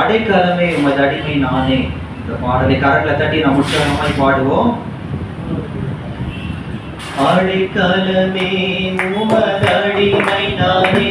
அடைக்கலமே உமது அடிமை நானே இந்த பாடலை கரங்களை தட்டி நாம் உற்சாகமாய் பாடுவோம். அடைக்கலமே உமது அடிமை நானே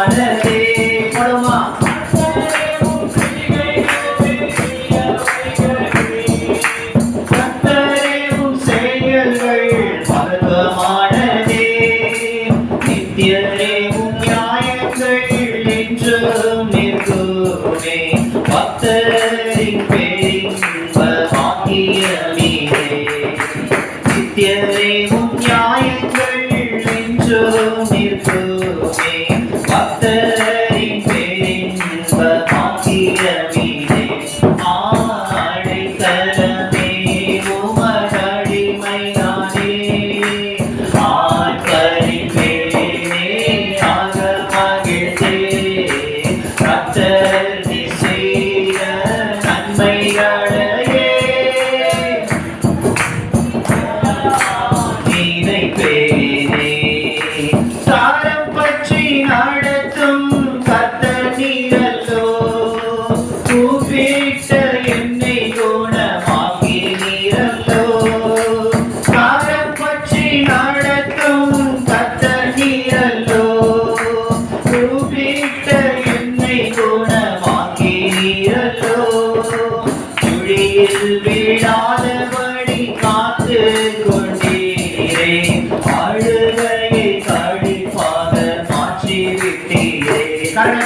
மாறதே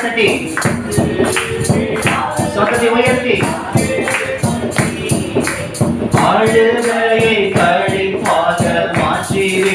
करण्यासाठी स्वतःची वैयक्तिक आळगळे कडे फादर माझी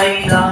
没了。